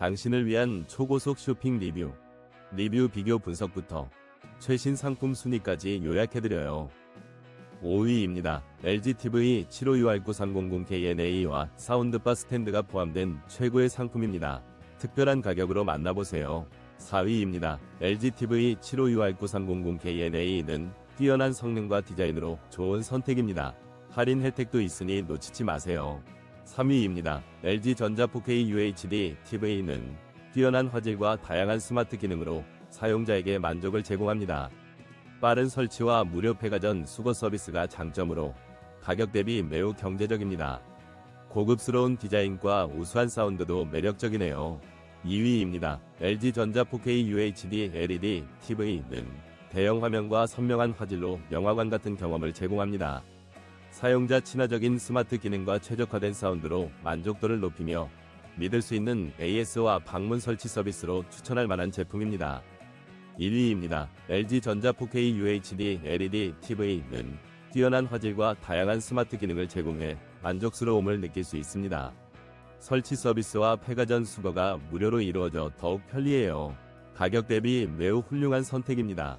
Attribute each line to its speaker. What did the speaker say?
Speaker 1: 당신을 위한 초고속 쇼핑 리뷰, 리뷰 비교 분석부터 최신 상품 순위까지 요약해드려요. 5위입니다. LG TV 75UR9300KNA와 사운드바 스탠드가 포함된 최고의 상품입니다. 특별한 가격으로 만나보세요. 4위입니다. LG TV 75UR9300KNA는 뛰어난 성능과 디자인으로 좋은 선택입니다. 할인 혜택도 있으니 놓치지 마세요. 3위입니다. LG 전자 4K UHD TV는 뛰어난 화질과 다양한 스마트 기능으로 사용자에게 만족을 제공합니다. 빠른 설치와 무료 폐가전 수거 서비스가 장점으로 가격 대비 매우 경제적입니다. 고급스러운 디자인과 우수한 사운드도 매력적이네요. 2위입니다. LG 전자 4K UHD LED TV는 대형 화면과 선명한 화질로 영화관 같은 경험을 제공합니다. 사용자 친화적인 스마트 기능과 최적화된 사운드로 만족도를 높이며 믿을 수 있는 AS와 방문 설치 서비스로 추천할 만한 제품입니다. 1위입니다. LG 전자 4K UHD LED TV는 뛰어난 화질과 다양한 스마트 기능을 제공해 만족스러움을 느낄 수 있습니다. 설치 서비스와 폐가전 수거가 무료로 이루어져 더욱 편리해요. 가격 대비 매우 훌륭한 선택입니다.